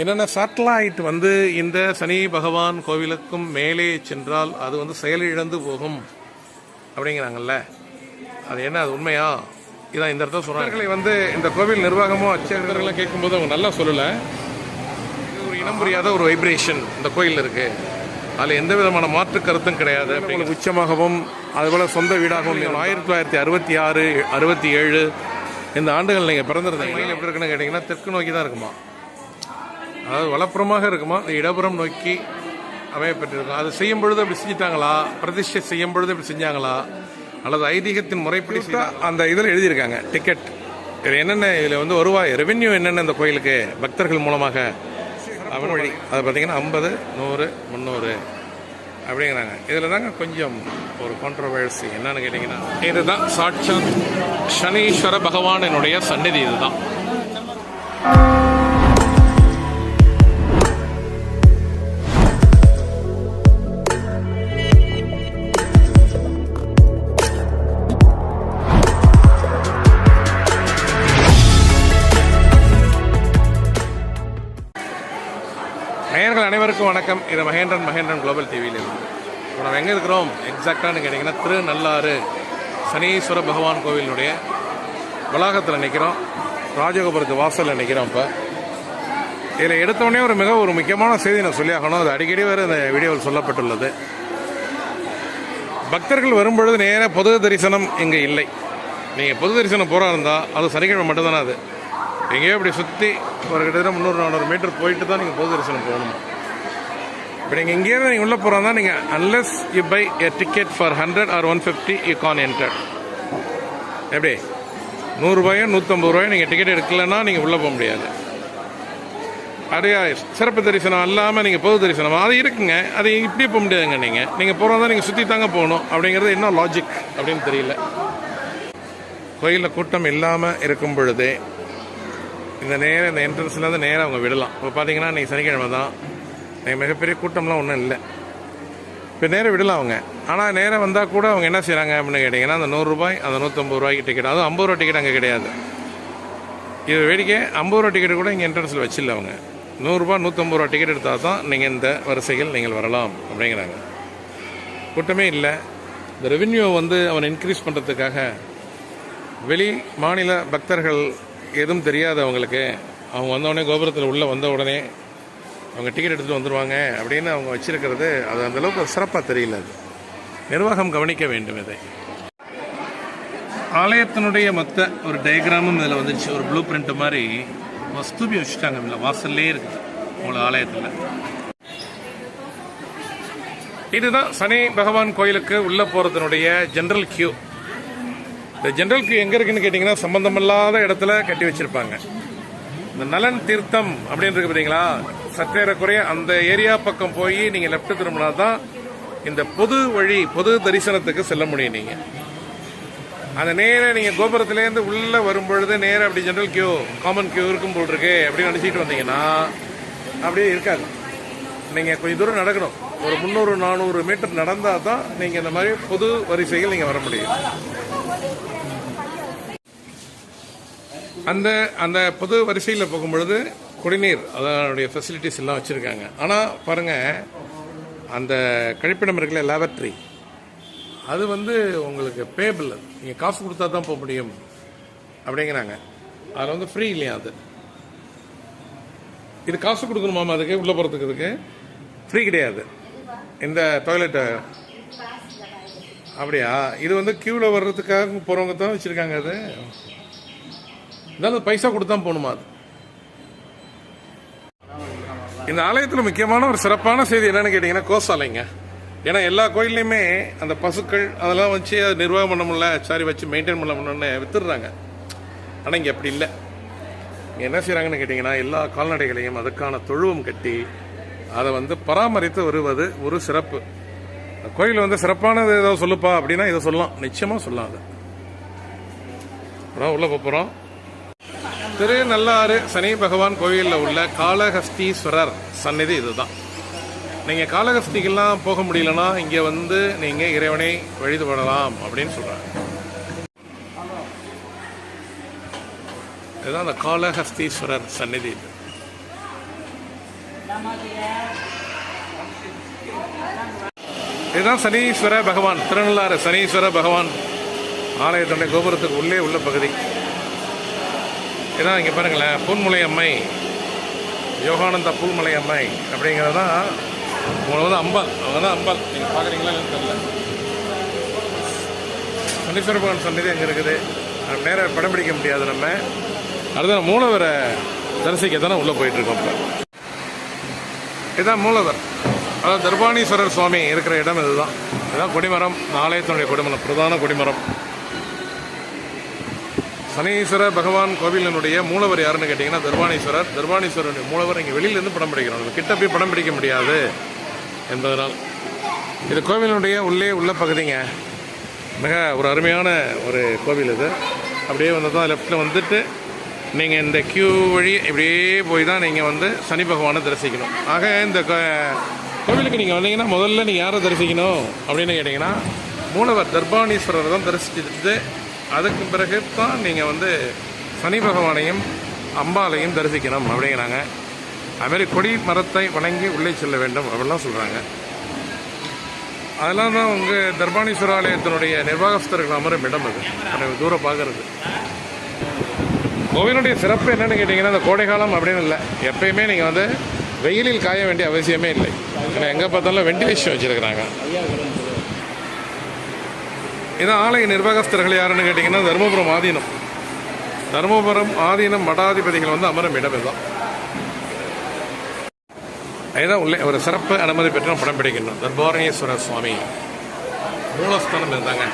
என்னென்ன சேட்டலைட் வந்து இந்த சனி பகவான் கோவிலுக்கும் மேலே சென்றால் அது வந்து செயலிழந்து போகும் அப்படிங்கிறாங்கல்ல. அது என்ன அது உண்மையா? இதான் இந்த இடத்துல சொல்றாங்க. வந்து இந்த கோவில் நிர்வாகமோ அர்ச்சகர்கள்லாம் கேட்கும்போது அவங்க நல்லா சொல்லலை. இது ஒரு இனம் புரியாத ஒரு வைப்ரேஷன் இந்த கோயிலில் இருக்கு. அதில் எந்த விதமான மாற்று கருத்தும் கிடையாது உங்களுக்கு உச்சமாகவும் அதுபோல் சொந்த வீடாகவும் ஆயிரத்தி தொள்ளாயிரத்தி அறுபத்தி ஆறு அறுபத்தி ஏழு இந்த ஆண்டுகள் நீங்கள் பிறந்திருந்தீங்க. கோயில் எப்படி இருக்குன்னு கேட்டிங்கன்னா தெற்கு நோக்கி தான் இருக்குமா? அதாவது வலப்புறமாக இருக்குமா? இந்த இடப்புறம் நோக்கி அமையப்பட்டிருக்கும் அது செய்யும் பொழுது அப்படி செஞ்சுட்டாங்களா? பிரதிஷ்டை செய்யும் பொழுது அப்படி செஞ்சாங்களா? அல்லது ஐதீகத்தின் முறைப்படி அந்த இதில் எழுதியிருக்காங்க டிக்கெட் இது என்னென்ன இதில் வந்து வருவாய் ரெவென்யூ என்னென்ன இந்த கோயிலுக்கு பக்தர்கள் மூலமாக? அவன் வழி அது பார்த்தீங்கன்னா ஐம்பது நூறு முந்நூறு அப்படிங்கிறாங்க. இதில் தாங்க கொஞ்சம் ஒரு கான்ட்ரவர்சி என்னன்னு கேட்டிங்கன்னா இதுதான் சாட்சாத் சனீஸ்வர பகவானினுடைய சந்நிதி இதுதான். அனைவருக்கும் வணக்கம். இது மகேந்திரன் மகேந்திரன் குளோபல் டிவியில் இப்போ நம்ம எங்கே இருக்கிறோம்? எக்ஸாக்டானு கேட்டிங்கன்னா திருநள்ளாறு சனீஸ்வர பகவான் கோவிலினுடைய வளாகத்தில் நிற்கிறோம் ராஜகோபுரத்து வாசலில் நிற்கிறோம் இப்போ. இதில் எடுத்தோடனே ஒரு மிக ஒரு முக்கியமான செய்தி நான் சொல்லியாகணும். அது அடிக்கடி வேறு இந்த வீடியோவில் சொல்லப்பட்டுள்ளது. பக்தர்கள் வரும்பொழுது நேராக பொது தரிசனம் இங்கே இல்லை. நீங்கள் பொது தரிசனம் போகிறா இருந்தால் அது சனிக்கிழமை மட்டும்தானே அது. எங்கேயோ இப்படி சுற்றி ஒரு கிட்டத்தட்ட முந்நூறு நானூறு மீட்டர் போயிட்டு தான் நீங்கள் பொது தரிசனம் போகணும்? இப்போ நீங்கள் இங்கேயிருந்து நீங்கள் உள்ளே போகிறதா நீங்கள் unless you buy a ticket for hundred or one fifty you can't enter எப்படி? நூறுரூபாயோ நூற்றம்பது ரூபாயோ நீங்கள் டிக்கெட் எடுக்கலைன்னா நீங்கள் உள்ளே போக முடியாது. அப்படியா சிறப்பு தரிசனம் இல்லாமல் நீங்கள் பொது தரிசனம். அது இருக்குங்க. அது இப்படியே போக முடியாதுங்க நீங்கள் நீங்கள் போகிறதா நீங்கள் சுற்றி தாங்க போகணும். அப்படிங்கிறது என்ன லாஜிக் அப்படின்னு தெரியல. கோயிலில் கூட்டம் இல்லாமல் இருக்கும் பொழுதே இந்த நேரம் இந்த என்ட்ரன்ஸ்லேருந்து நேராக அவங்க விடலாம். இப்போ பார்த்தீங்கன்னா இன்றைக்கி சனிக்கிழமை தான் மிகப்பெரிய கூட்டம்லாம் ஒன்றும் இல்லை. இப்போ நேரம் விடலாம் அவங்க. ஆனால் நேரம் வந்தால் கூட அவங்க என்ன செய்கிறாங்க அப்படின்னு கேட்டிங்கன்னா அந்த நூறுரூபாய் அந்த நூற்றம்பது ரூபாய்க்கு டிக்கெட் அதுவும் ஐம்பது ரூபா டிக்கெட் அங்கே கிடையாது. இது வேடிக்கை. ஐம்பது ரூபா டிக்கெட் கூட இங்கே என்ட்ரன்ஸில் வச்சில்ல அவங்க. நூறுரூபா நூற்றம்பது ரூபா டிக்கெட் எடுத்தால் தான் நீங்கள் இந்த வரிசையில் நீங்கள் வரலாம் அப்படிங்கிறாங்க. கூட்டமே இல்லை. இந்த ரெவின்யூ வந்து அவன் இன்க்ரீஸ் பண்ணுறதுக்காக வெளி மாநில பக்தர்கள் எதுவும் தெரியாது அவங்களுக்கு அவங்க வந்தவுடனே கோபுரத்தில் உள்ளே வந்த உடனே அவங்க டிக்கெட் எடுத்துகிட்டு வந்துடுவாங்க அப்படின்னு அவங்க வச்சுருக்கிறது அது அந்த அளவுக்கு சிறப்பாக தெரியல அது. நிர்வாகம் கவனிக்க வேண்டும் இதை. ஆலயத்தினுடைய மொத்த ஒரு டயக்ராமும் இதில் வந்துச்சு. ஒரு ப்ளூ பிரிண்ட் மாதிரி வஸ்தூபி வச்சுட்டாங்க இல்லை வாசல்லே இருக்குது உங்களை ஆலயத்தில். இதுதான் சனி பகவான் கோயிலுக்கு உள்ளே போகிறதுனுடைய ஜென்ரல் கியூ இந்த ஜென்ரல் கியூ எங்கே இருக்குன்னு கேட்டிங்கன்னா சம்பந்தமில்லாத இடத்துல கட்டி வச்சுருப்பாங்க. இந்த நலன் தீர்த்தம் அப்படின்னு இருக்கு பார்த்தீங்களா சற்றேறக்குறைய அந்த ஏரியா பக்கம் போய் நீங்கள் லெஃப்ட் திரும்பினா தான் இந்த பொது வழி பொது தரிசனத்துக்கு செல்ல முடியும் நீங்கள் அந்த நேராக நீங்கள் கோபுரத்துலேருந்து உள்ளே வரும்பொழுது நேராக அப்படி ஜென்ரல் கியூ காமன் கியூ இருக்கும் போல் இருக்கு அப்படின்னு நினச்சிட்டு வந்தீங்கன்னா அப்படியே இருக்காது. நீங்கள் கொஞ்சம் தூரம் நடக்கணும். ஒரு முந்நூறு நானூறு மீட்டர் நடந்தால் தான் நீங்கள் இந்த மாதிரி பொது வரிசையில் நீங்கள் வர முடியும். அந்த அந்த பொது வரிசையில் போகும்பொழுது குடிநீர் அதனுடைய ஃபெசிலிட்டிஸ் எல்லாம் வச்சுருக்காங்க. ஆனால் பாருங்கள் அந்த கழிப்பிடம் இருக்கல லேபரட்டரி அது வந்து உங்களுக்கு பேபிள் நீங்கள் காசு கொடுத்தா தான் போக முடியும் அப்படிங்கிறாங்க. அதில் வந்து ஃப்ரீ இல்லையா அது? இது காசு கொடுக்கணுமாமா அதுக்கு? உள்ளே போகிறதுக்கு இதுக்கு? ஃப்ரீ கிடையாது. இந்த டாய்லெட்டு அப்படியா? இது வந்து க்யூவில் வர்றதுக்காக போகிறவங்க தான் வச்சுருக்காங்க அது. இதாவது பைசா கொடுத்தா போகணுமா அது? இந்த ஆலயத்தில் முக்கியமான ஒரு சிறப்பான செய்தி என்னன்னு கேட்டிங்கன்னா கோசாலைங்க. ஏன்னா எல்லா கோயில்லையுமே அந்த பசுக்கள் அதெல்லாம் வச்சு அதை நிர்வாகம் பண்ண முடியல சாரி வச்சு மெயின்டைன் பண்ண முடியலன்னு வித்துடுறாங்க. ஆனால் இங்கே அப்படி இல்லை. இங்கே என்ன செய்கிறாங்கன்னு கேட்டிங்கன்னா எல்லா கால்நடைகளையும் அதுக்கான தொழுவம் கட்டி அதை வந்து பராமரித்து வருவது ஒரு சிறப்பு. கோயில் வந்து சிறப்பானது ஏதோ சொல்லுப்பா அப்படின்னா இதை சொல்லலாம். நிச்சயமாக சொல்லலாம் அது அப்புறம் உள்ளே போகிறோம் திருநள்ளாறு சனி பகவான் கோயிலில் உள்ள காளஹஸ்தீஸ்வரர் சந்நிதி இதுதான். நீங்கள் காளஹஸ்திக்கெல்லாம் போக முடியலன்னா இங்கே வந்து நீங்கள் இறைவனை வழிபடலாம் அப்படின்னு சொல்கிறாங்க இதுதான் அந்த காளஹஸ்தீஸ்வரர் சந்நிதி இது. இதுதான் சனீஸ்வர பகவான் திருநள்ளாறு சனீஸ்வர பகவான். ஆலயத்துடைய கோபுரத்துக்கு உள்ளே உள்ள பகுதி. ஏன்னா இங்கே பாருங்களேன் பூன்முலை அம்மை யோகானந்த பூல்மலை அம்மை அப்படிங்கிறது தான் உங்களை வந்து அம்பாள் அவங்க தான் அம்பாள். நீங்கள் பார்க்குறீங்களா தெரியல. சனீஸ்வர பகவான் சன்னதி அங்கே இருக்குது? நேராக படம் பிடிக்க முடியாது நம்ம. அடுத்த மூலவரை தரிசிக்க தானே உள்ளே போயிட்டுருக்கோம் இப்போ. இதுதான் மூலவர். அதாவது தர்பாணீஸ்வரர் சுவாமி இருக்கிற இடம் இதுதான். இதுதான் கொடிமரம். ஆலயத்தினுடைய கொடிமரம் பிரதான கொடிமரம். சனீஸ்வர பகவான் கோவிலினுடைய மூலவர் யாருன்னு கேட்டிங்கன்னா தர்பானீஸ்வரர். தர்பாணீஸ்வரருடைய மூலவர் இங்கே வெளியிலேருந்து படம் பிடிக்கிறோம் நம்ம கிட்ட போய் படம் பிடிக்க முடியாது என்பதனால். இது கோவிலினுடைய உள்ளே உள்ள பகுதிங்க. மிக ஒரு அருமையான ஒரு கோவில் இது. அப்படியே வந்து தான் லெஃப்ட்டில் வந்துட்டு நீங்கள் இந்த கியூ வழி இப்படியே போய் தான் நீங்கள் வந்து சனி பகவானை தரிசிக்கணும். ஆக இந்த கோ- கோவிலுக்கு நீங்கள் வந்தீங்கன்னா முதல்ல நீங்கள் யாரை தரிசிக்கணும் அப்படின்னு கேட்டிங்கன்னா மூலவர் தர்பாணீஸ்வரரை தான் தரிசிச்சுட்டு அதுக்கு பிறகு தான் நீங்கள் வந்து சனி பகவானையும் அம்பாலையும் தரிசிக்கணும் அப்படிங்கிறாங்க. அதுமாரி கொடி மரத்தை வணங்கி உள்ளே செல்ல வேண்டும் அப்படிலாம் சொல்கிறாங்க அதெல்லாம் தான் உங்கள் தர்பாணீஸ்வர ஆலயத்தினுடைய நிர்வாகஸ்தர்கள் அமரும் இடம் அது. எனக்கு தூரம் பார்க்கறது. கோவிலுடைய சிறப்பு என்னன்னு கேட்டிங்கன்னா இந்த கோடைக்காலம் அப்படின்னு இல்லை. எப்பயுமே நீங்கள் வந்து வெயிலில் காய வேண்டிய அவசியமே இல்லை. ஏன்னா எங்கே பார்த்தாலும் வெண்டிலேஷன் வச்சுருக்கிறாங்க. இது ஆலய நிர்வாகஸ்தர்கள் யாருன்னு கேட்டிங்கன்னா தருமபுரம் ஆதீனம். தருமபுரம் ஆதீனம் மடாதிபதிகள் வந்து அமரும் இடம் இதுதான் இதுதான் உள்ளே ஒரு சிறப்பு அனுமதி பெற்று நம்ம படம் பிடிக்கணும். தர்பாரணேஸ்வரர் சுவாமி. மூலஸ்தானம் இருந்தாங்க.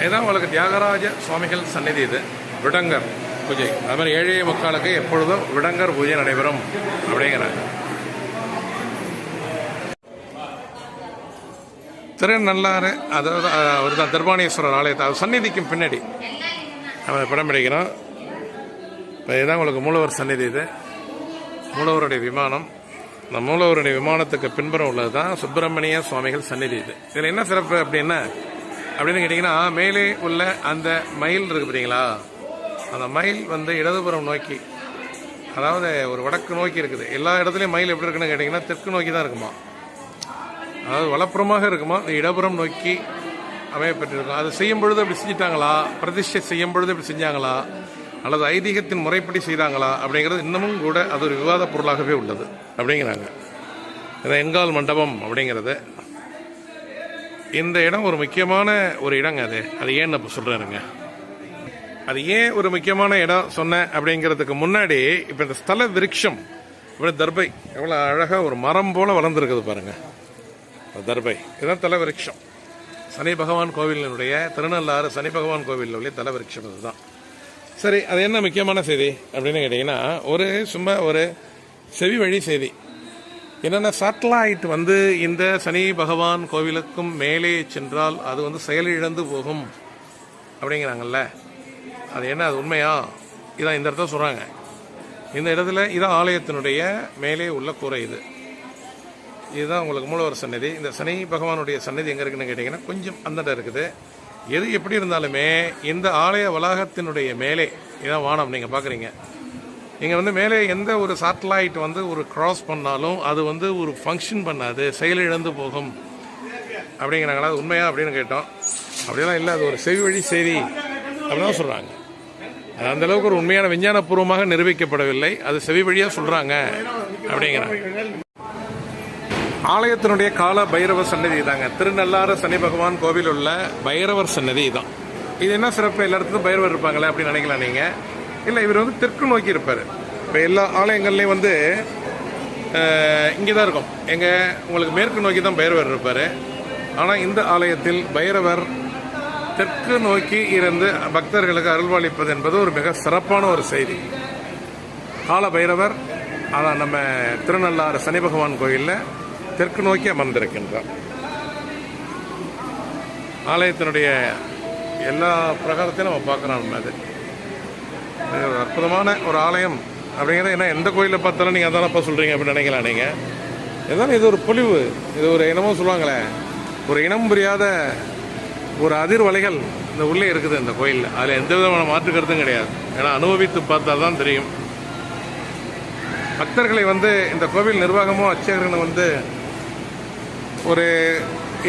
இதுதான் உங்களுக்கு தியாகராஜ சுவாமிகள் சந்நிதி இது. விடங்கர் பூஜை. அது மாதிரி ஏழை மக்களுக்கு எப்பொழுதும் விடங்கர் பூஜை நடைபெறும் அப்படிங்கிறாங்க. திருநள்ளாறு அதாவது அவர் தான் தர்பாணேஸ்வரர் ஆலயத்தை அவர் சந்நிதிக்கும் பின்னாடி. நம்ம படம் பிடிக்கிறோம் இப்போ இதுதான் உங்களுக்கு மூலவர் சந்நிதி இது. மூலவருடைய விமானம். இந்த மூலவருடைய விமானத்துக்கு பின்புறம் உள்ளது தான் சுப்பிரமணிய சுவாமிகள் சந்நிதி இது. இதில் என்ன சிறப்பு அப்படின்னா அப்படின்னு கேட்டிங்கன்னா மேலே உள்ள அந்த மயில் இருக்கு பார்த்தீங்களா அந்த மயில் வந்து இடதுபுறம் நோக்கி அதாவது ஒரு வடக்கு நோக்கி இருக்குது. எல்லா இடத்துலையும் மயில் எப்படி இருக்குன்னு கேட்டிங்கன்னா தெற்கு நோக்கி தான் இருக்குமா? அதாவது வலப்புறமாக இருக்குமா? அது இடப்புறம் நோக்கி அமையப்பட்டிருக்கும் அதை செய்யும் பொழுது அப்படி செஞ்சிட்டாங்களா? பிரதிஷ்டை செய்யும் பொழுது அப்படி செஞ்சாங்களா? அல்லது ஐதீகத்தின் முறைப்படி செய்தாங்களா? அப்படிங்கிறது இன்னமும் கூட அது ஒரு விவாத பொருளாகவே உள்ளது. அப்படிங்கிறாங்க. இது எங்கால் மண்டபம் அப்படிங்கிறது. இந்த இடம் ஒரு முக்கியமான ஒரு இடங்க அது. அது ஏன்னு இப்போ சொல்கிறேனுங்க அது ஏன் ஒரு முக்கியமான இடம் சொன்னேன் அப்படிங்கிறதுக்கு முன்னாடி இப்போ இந்த ஸ்தல விருட்சம் இப்படி தர்பை எவ்வளோ அழகாக ஒரு மரம் போல் வளர்ந்துருக்குது பாருங்கள் தர்பை. இதுதான் தல சனி பகவான் கோவிலினுடைய திருநள்ளாறு சனி பகவான் கோவிலில் உள்ள தல அதுதான் இதுதான். சரி அது என்ன முக்கியமான செய்தி அப்படின்னு கேட்டிங்கன்னா ஒரு சும்மா ஒரு செவி வழி செய்தி. என்னென்ன சேட்டலைட் வந்து இந்த சனி பகவான் கோவிலுக்கும் மேலே சென்றால் அது வந்து செயலிழந்து போகும் அப்படிங்கிறாங்கல்ல. அது என்ன அது உண்மையா? இதான் இந்த இடத்த சொல்கிறாங்க இந்த இடத்துல இதான் ஆலயத்தினுடைய மேலே உள்ள கூரை இது. இதுதான் உங்களுக்கு மூலவர் சன்னதி இந்த சனி பகவானுடைய சன்னதி எங்கே இருக்குன்னு கேட்டிங்கன்னா கொஞ்சம் அந்தண்ட இருக்குது. எது எப்படி இருந்தாலுமே இந்த ஆலய வளாகத்தினுடைய மேலே இதான் வானம் நீங்கள் பார்க்குறீங்க இங்கே வந்து மேலே எந்த ஒரு சேட்டலைட் வந்து ஒரு க்ராஸ் பண்ணாலும் அது வந்து ஒரு ஃபங்க்ஷன் பண்ணாது. செயலிழந்து போகும். அப்படிங்கிறாங்களா? அது உண்மையா அப்படின்னு கேட்டோம். அப்படிலாம் இல்லை அது ஒரு செவி வழி செய்தி அப்படிதான் சொல்கிறாங்க அது அந்தளவுக்கு ஒரு உண்மையான விஞ்ஞானபூர்வமாக நிரூபிக்கப்படவில்லை. அது செவி வழியாக சொல்கிறாங்க அப்படிங்கிறாங்க. ஆலயத்தினுடைய கால பைரவர் சன்னதி தாங்க திருநள்ளாறு சனி பகவான் கோவில் உள்ள பைரவர் சன்னதி தான் இது என்ன சிறப்பு? எல்லா இடத்துக்கும் பைரவர் இருப்பாங்களே அப்படின்னு நினைக்கலாம் நீங்கள் இல்லை இவர் வந்து தெற்கு நோக்கி இருப்பார். இப்போ எல்லா ஆலயங்கள்லையும் வந்து இங்கே தான் இருக்கும். எங்கே உங்களுக்கு மேற்கு நோக்கி தான் பைரவர் இருப்பார். ஆனால் இந்த ஆலயத்தில் பைரவர் தெற்கு நோக்கி இருந்து பக்தர்களுக்கு அருள்வாளிப்பது என்பது ஒரு மிக சிறப்பான ஒரு செய்தி. கால பைரவர் ஆனால் நம்ம திருநள்ளாறு சனி பகவான் கோயிலில் தெற்கு நோக்கி அமர்ந்திருக்கின்றார். ஆலயத்தினுடைய எல்லா பிரகாரத்தையும் நம்ம பார்க்குறோம் நம்ம அது. ஒரு அற்புதமான ஒரு ஆலயம் அப்படிங்கிறது என்ன எந்த கோயிலில் பார்த்தாலும் நீங்கள் அதானப்பா சொல்கிறீங்க அப்படின்னு நினைக்கலாம் நீங்கள் இதான் இது ஒரு பொலிவு இது ஒரு இனமும் சொல்லுவாங்களே ஒரு இனம் புரியாத ஒரு அதிர்வலைகள் இந்த உள்ளே இருக்குது இந்த கோயிலில். அதில் எந்த விதமான மாற்று கருத்தும் கிடையாது. ஏன்னா அனுபவித்து பார்த்தால் தான் தெரியும். பக்தர்களை வந்து இந்த கோவில் நிர்வாகமும் அர்ச்சகர்களும் வந்து ஒரு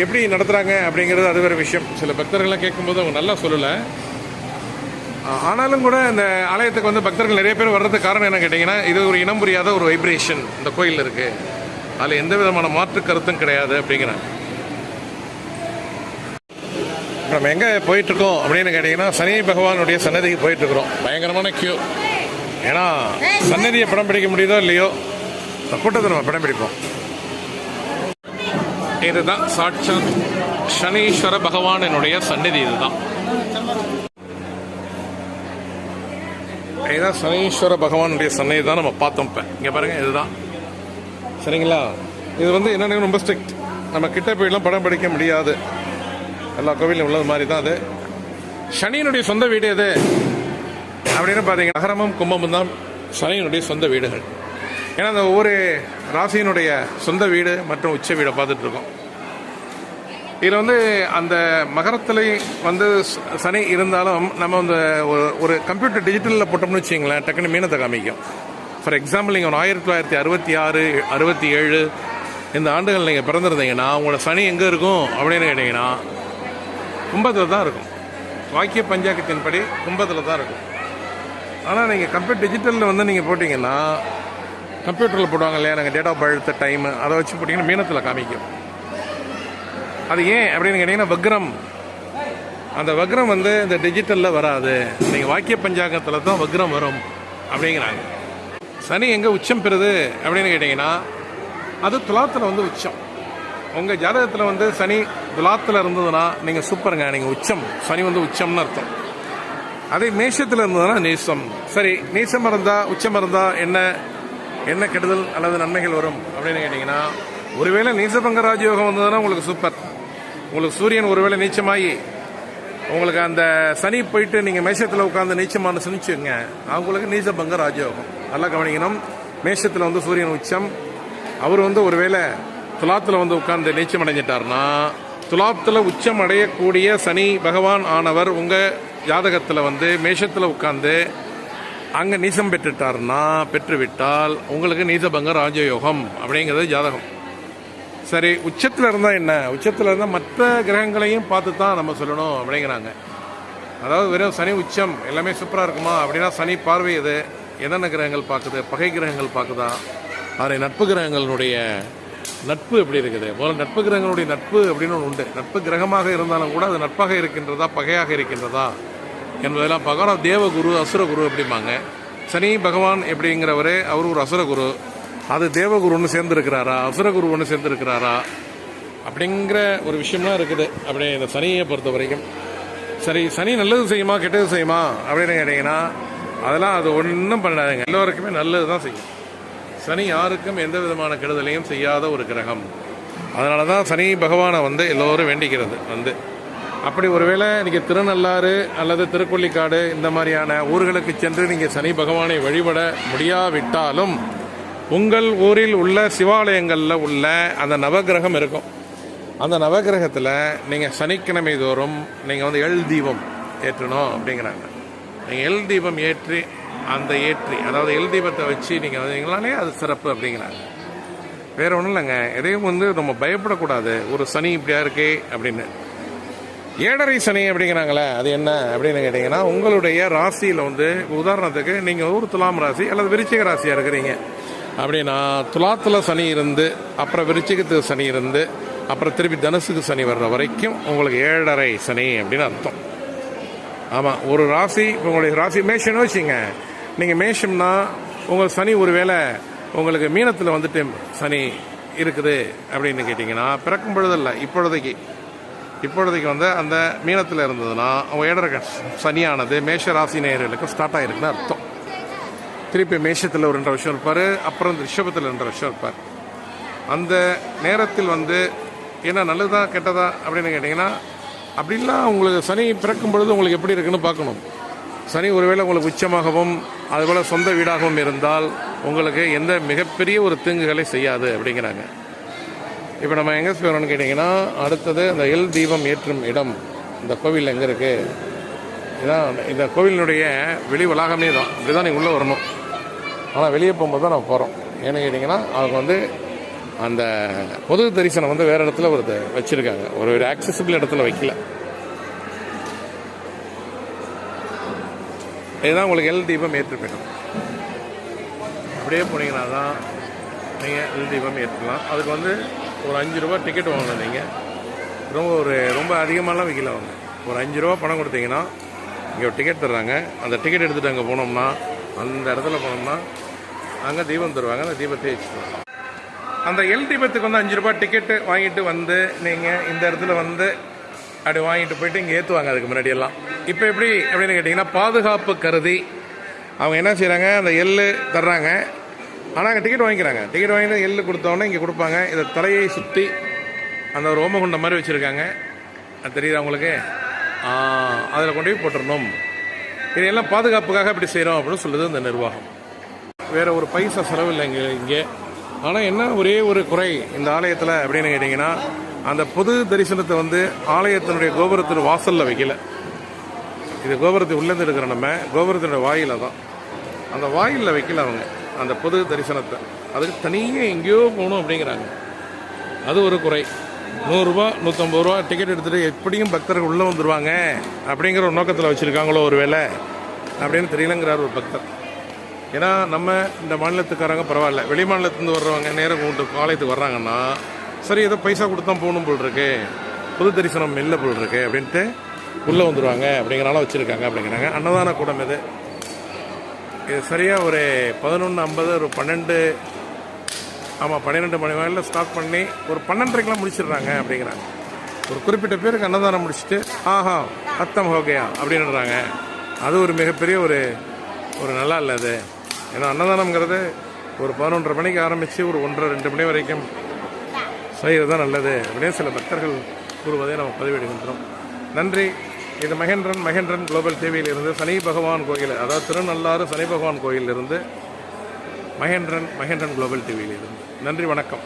எப்படி நடத்துகிறாங்க அப்படிங்கிறது அது வேறு விஷயம். சில பக்தர்கள்லாம் கேட்கும்போது அவங்க நல்லா சொல்லலை. ஆனாலும் கூட இந்த ஆலயத்துக்கு வந்து பக்தர்கள் நிறைய பேர் வர்றதுக்கு காரணம் என்ன கேட்டிங்கன்னா இது ஒரு இனம் புரியாத ஒரு வைப்ரேஷன் இந்த கோயிலில் இருக்குது அதில் எந்த விதமான மாற்று கருத்தும் கிடையாது அப்படிங்கிறாங்க. நம்ம எங்கே போயிட்டுருக்கோம் அப்படின்னு கேட்டிங்கன்னா சனி பகவானுடைய சன்னதிக்கு போயிட்டுருக்குறோம். பயங்கரமான கியூ ஏன்னா சன்னதியை படம் பிடிக்க முடியுதோ இல்லையோ கூட்டத்தை நம்ம படம் பிடிப்போம். இதுதான் சாட்சாத் சனீஸ்வர பகவானினுடைய சந்நிதி இதுதான். இதுதான் சனீஸ்வர பகவானுடைய சன்னதி தான் நம்ம பார்த்தோம் இப்போ. இங்கே பாருங்க இதுதான். சரிங்களா? இது வந்து என்னென்னு ரொம்ப ஸ்ட்ரிக்ட் நம்ம கிட்ட போயெல்லாம் படம் பிடிக்க முடியாது. எல்லா கோவிலும் உள்ளது மாதிரி தான் அது. சனியினுடைய சொந்த வீடு எது? அப்படின்னு பார்த்தீங்கன்னா நகரமும் கும்பமும் தான் சனியினுடைய சொந்த வீடுகள். ஏன்னா அந்த ஒவ்வொரு ராசியினுடைய சொந்த வீடு மற்றும் உச்ச வீடை பார்த்துட்டு இருக்கோம் இதில் வந்து அந்த மகரத்தில் வந்து ச- சனி இருந்தாலும் நம்ம அந்த ஒரு- ஒரு கம்ப்யூட்டர் டிஜிட்டலில் போட்டோம்னு வச்சிங்களேன் டக்குன்னு மீனத்தை காமிக்கும். ஃபார் எக்ஸாம்பிள் நீங்கள் ஒரு ஆயிரத்தி தொள்ளாயிரத்தி அறுபத்தி ஆறு அறுபத்தி ஏழு இந்த ஆண்டுகள் நீங்கள் பிறந்திருந்தீங்கன்னா உங்களோட சனி எங்கே இருக்கும் அப்படின்னு கேட்டிங்கன்னா கும்பத்தில் தான் இருக்கும். வாக்கிய பஞ்சாக்கத்தின்படி கும்பத்தில் தான் இருக்கும். ஆனால் நீங்கள் கம்ப்யூட்டர் டிஜிட்டலில் வந்து நீங்கள் போட்டிங்கன்னா கம்ப்யூட்டரில் போடுவாங்க இல்லையா? நாங்கள் டேட் ஆஃப் பர்த் டைம் அதை வச்சு போட்டிங்கன்னா மீனத்தில் காமிக்கும். அது ஏன் அப்படின்னு கேட்டிங்கன்னா வக்ரம். அந்த வக்ரம் வந்து இந்த டிஜிட்டலில் வராது. நீங்கள் வாக்கிய பஞ்சாங்கத்தில் தான் வக்ரம் வரும் அப்படிங்கிறாங்க. சனி எங்கே உச்சம் பெறுது அப்படின்னு கேட்டிங்கன்னா அது துலாத்தில் வந்து உச்சம். உங்கள் ஜாதகத்தில் வந்து சனி துலாத்தில் இருந்ததுன்னா நீங்கள் சூப்பருங்க நீங்கள் உச்சம். சனி வந்து உச்சம்னு அர்த்தம். அதே மேஷத்தில் இருந்ததுன்னா நீசம். சரி நீசம் இருந்தால் உச்சம் இருந்தால் என்ன? என்ன கெடுதல் அல்லது நன்மைகள் வரும் அப்படின்னு கேட்டிங்கன்னா ஒருவேளை நீசபங்க ராஜயோகம் வந்ததுன்னா உங்களுக்கு சூப்பர் உங்களுக்கு சூரியன் ஒருவேளை நீச்சமாகி உங்களுக்கு அந்த சனி போயிட்டு நீங்கள் மேஷத்தில் உட்காந்து நீச்சமான சுனிச்சுங்க அவங்களுக்கு நீசபங்க ராஜயோகம். நல்லா கவனிக்கணும். மேஷத்தில் வந்து சூரியன் உச்சம். அவர் வந்து ஒருவேளை துலாத்தில் வந்து உட்கார்ந்து நீச்சம் அடைஞ்சிட்டார்னா துலாத்தில் உச்சம் அடையக்கூடிய சனி பகவான் ஆனவர் உங்கள் ஜாதகத்தில் வந்து மேஷத்தில் உட்காந்து அங்கே நீசம் பெற்றுட்டார்னா பெற்றுவிட்டால் உங்களுக்கு நீசபங்க ராஜயோகம் அப்படிங்கிறது ஜாதகம். சரி உச்சத்தில் இருந்தால் என்ன? உச்சத்தில் இருந்தால் மற்ற கிரகங்களையும் பார்த்து தான் நம்ம சொல்லணும் அப்படிங்கிறாங்க. அதாவது வெறும் சனி உச்சம் எல்லாமே சூப்பராக இருக்குமா? அப்படின்னா சனி பார்வை இது என்னென்ன கிரகங்கள் பார்க்குது? பகை கிரகங்கள் பார்க்குதா? அதை நட்பு கிரகங்களுடைய நட்பு எப்படி இருக்குது? முதல்ல நட்பு கிரகங்களுடைய நட்பு அப்படின்னு ஒன்று உண்டு. நட்பு கிரகமாக இருந்தாலும் கூட அது நட்பாக இருக்கின்றதா பகையாக இருக்கின்றதா? என்பதெல்லாம் பார்க்கணும் தேவகுரு அசுரகுரு அப்படிம்பாங்க. சனி பகவான் எப்படிங்கிறவரே அவர் ஒரு அசுரகுரு. அது தேவகுரு ஒன்று சேர்ந்துருக்கிறாரா? அசுரகுரு ஒன்று சேர்ந்துருக்கிறாரா? அப்படிங்கிற ஒரு விஷயம்லாம் இருக்குது. அப்படி இந்த சனியை பொறுத்த வரைக்கும் சரி சனி நல்லது செய்யுமா கெட்டது செய்யுமா? அப்படின்னு கேட்டிங்கன்னா அதெல்லாம் அது ஒன்றும் பண்ணாதுங்க. எல்லோருக்குமே நல்லது தான் செய்யும். சனி யாருக்கும் எந்த விதமான கெடுதலையும் செய்யாத ஒரு கிரகம். அதனால தான் சனி பகவானை வந்து எல்லோரும் வேண்டிக்கிறது. வந்து அப்படி ஒருவேளை நீங்கள் திருநள்ளாறு அல்லது திருக்கொள்ளிக்காடு இந்த மாதிரியான ஊர்களுக்கு சென்று நீங்கள் சனி பகவானை வழிபட முடியாவிட்டாலும் உங்கள் ஊரில் உள்ள சிவாலயங்களில் உள்ள அந்த நவகிரகம் இருக்கும். அந்த நவகிரகத்தில் நீங்கள் சனிக்கிழமை தோறும் நீங்கள் வந்து எள் தீபம் ஏற்றணும் அப்படிங்கிறாங்க. நீங்கள் எள் தீபம் ஏற்றி அந்த ஏற்றி அதாவது எல் தீபத்தை வச்சு நீங்கள் வந்தீங்களாலே அது சிறப்பு அப்படிங்கிறாங்க. வேற ஒன்றும் இல்லைங்க. எதையும் வந்து நம்ம பயப்படக்கூடாது. ஒரு சனி இப்படியா இருக்கே அப்படின்னு. ஏழரை சனி அப்படிங்கிறாங்களே அது என்ன அப்படின்னு கேட்டிங்கன்னா உங்களுடைய ராசியில் வந்து உதாரணத்துக்கு நீங்கள் ஒரு துலாம் ராசி அல்லது விருச்சிக ராசியாக இருக்கிறீங்க. அப்படின்னா துலாத்தில் சனி இருந்து அப்புறம் விருச்சிகத்துக்கு சனி இருந்து அப்புறம் திருப்பி தனுசுக்கு சனி வர்ற வரைக்கும் உங்களுக்கு ஏழரை சனி அப்படின்னு அர்த்தம். ஆமாம் ஒரு ராசி உங்களுடைய ராசி மேஷம்னு வச்சுங்க நீங்கள் மேஷம்னா உங்கள் சனி ஒருவேளை உங்களுக்கு மீனத்தில் வந்துட்டு சனி இருக்குது அப்படின்னு கேட்டிங்கன்னா பிறக்கும் பொழுதில்ல இப்பொழுதைக்கு. இப்பொழுதைக்கு வந்து அந்த மீனத்தில் இருந்ததுன்னா அவங்க ஏழரை சனியானது மேஷ ராசி நேயர்களுக்கு ஸ்டார்ட் ஆகிருக்குன்னு அர்த்தம். திருப்பி மேஷத்தில் ஒரு ரெண்டு வருஷம் இருப்பார் அப்புறம் ரிஷபத்தில் ரெண்டு வருஷம் இருப்பார். அந்த நேரத்தில் வந்து என்ன நல்லதா கெட்டதா அப்படின்னு கேட்டிங்கன்னா அப்படிலாம் உங்களுக்கு சனி பிறக்கும் பொழுது உங்களுக்கு எப்படி இருக்குன்னு பார்க்கணும். சனி ஒருவேளை உங்களுக்கு உச்சமாகவும் அதுபோல் சொந்த வீடாகவும் இருந்தால் உங்களுக்கு எந்த மிகப்பெரிய ஒரு தீங்குகளை செய்யாது அப்படிங்கிறாங்க. இப்போ நம்ம எங்கே போகிறோம்னு கேட்டிங்கன்னா அடுத்தது அந்த எல் தீபம் ஏற்றும் இடம். இந்த கோவில் எங்கே இருக்குது இதான் இந்த கோவிலினுடைய வெளி வளாகமே தான் இப்படி தான் நீங்கள் உள்ளே வரணும். ஆனால் வெளியே போகும்போது தான் நம்ம போகிறோம் ஏன்னு கேட்டிங்கன்னா அவங்க வந்து அந்த பொது தரிசனம் வந்து வேறு இடத்துல ஒரு வச்சுருக்காங்க. ஒரு ஒரு ஆக்சசிபிள் இடத்துல வைக்கல. இதுதான் உங்களுக்கு எல் தீபம் ஏற்றுப்பிடும் அப்படியே போனீங்கன்னா தான் நீங்கள் எல் தீபம் ஏற்றலாம். அதுக்கு வந்து ஒரு அஞ்சு ரூபா டிக்கெட் வாங்கணும் நீங்கள் ரொம்ப ஒரு ரொம்ப அதிகமாகலாம் விற்கல அவங்க. ஒரு அஞ்சு ரூபா பணம் கொடுத்தீங்கன்னா இங்கே ஒரு டிக்கெட் தர்றாங்க. அந்த டிக்கெட் எடுத்துகிட்டு அங்கே போனோம்னா அந்த இடத்துல போனோம்னா அங்கே தீபம் தருவாங்க அந்த தீபத்தை வச்சுருவாங்க அந்த எல் தீபத்துக்கு வந்து அஞ்சு ரூபா டிக்கெட்டு வாங்கிட்டு வந்து நீங்கள் இந்த இடத்துல வந்து அப்படி வாங்கிட்டு போயிட்டு இங்கே ஏற்றுவாங்க அதுக்கு முன்னாடியெல்லாம். இப்போ எப்படி அப்படின்னு கேட்டிங்கன்னா பாதுகாப்பு கருதி அவங்க என்ன செய்கிறாங்க அந்த எள்ளு தர்றாங்க. ஆனால் அங்கே டிக்கெட் வாங்கிக்கிறாங்க. டிக்கெட் வாங்கிட்டு எள்ளு கொடுத்தோன்னே இங்கே கொடுப்பாங்க. இதை தலையை சுற்றி அந்த ஒரு ஓமகுண்டம் மாதிரி வச்சுருக்காங்க. அது தெரியுது அவங்களுக்கு அதில் கொண்டு போய் போட்டுடணும் இதையெல்லாம் பாதுகாப்புக்காக இப்படி செய்கிறோம் அப்படின்னு சொல்லுது இந்த நிர்வாகம். வேறு ஒரு பைசா செலவு இல்லை இங்கே இங்கே. ஆனால் என்ன ஒரே ஒரு குறை இந்த ஆலயத்தில் அப்படின்னு கேட்டிங்கன்னா அந்த பொது தரிசனத்தை வந்து ஆலயத்தினுடைய கோபுரத்தின் வாசலில் வைக்கல. இது கோபுரத்தை உள்ளேருந்து எடுக்கிற நம்ம கோபுரத்தினுடைய வாயில தான். அந்த வாயிலில் வைக்கல அவங்க. அந்த பொது தரிசனத்தை. அதுக்கு தனியாக எங்கேயோ போகணும் அப்படிங்கிறாங்க. அது ஒரு குறை. நூறுரூவா நூற்றம்பது ரூபா டிக்கெட் எடுத்துகிட்டு எப்படியும் பக்தர்கள் உள்ளே வந்துடுவாங்க அப்படிங்கிற ஒரு நோக்கத்தில் வச்சுருக்காங்களோ ஒரு வேலை அப்படின்னு தெரியலங்கிறார் ஒரு பக்தர். ஏன்னா நம்ம இந்த மாநிலத்துக்காரங்க பரவாயில்ல. வெளி மாநிலத்துலேருந்து வர்றவங்க நேரம் கொண்டு ஆலயத்துக்கு வர்றாங்கன்னா சரி ஏதோ பைசா கொடுத்தா போகணும் போல் இருக்கு பொது தரிசனம் இல்லை போல் இருக்கு அப்படின்ட்டு உள்ளே வந்துடுவாங்க அப்படிங்கிறனால வச்சுருக்காங்க அப்படிங்கிறாங்க. அன்னதான கூடம் இது இது சரியாக ஒரு பதினொன்று ஐம்பது ஒரு பன்னெண்டு ஆமாம் பன்னிரெண்டு மணி வரையில் ஸ்டார்ட் பண்ணி ஒரு பன்னெண்டரைக்கெலாம் முடிச்சிடுறாங்க அப்படிங்கிறாங்க. ஒரு குறிப்பிட்ட பேருக்கு அன்னதானம் முடிச்சுட்டு ஆஹா அத்தம் ஹோகையா அப்படின்றாங்க அது ஒரு மிகப்பெரிய ஒரு ஒரு நல்லா இல்லை அது. ஏன்னா அன்னதானம்ங்கிறது ஒரு பதினொன்றரை மணிக்கு ஆரம்பித்து ஒரு ஒன்றரை ரெண்டு மணி வரைக்கும் செய்கிறது தான் நல்லது. அப்படின்னு சில பக்தர்கள் கூறுவதை நம்ம பதிவிடுகின்றோம். நன்றி. இது மகேந்திரன் மகேந்திரன் குளோபல் டிவியிலிருந்து சனி பகவான் கோயில் அதாவது திருநள்ளாறு சனி பகவான் கோயிலிருந்து மகேந்திரன் மகேந்திரன் குளோபல் டிவியில் இருந்து நன்றி வணக்கம்.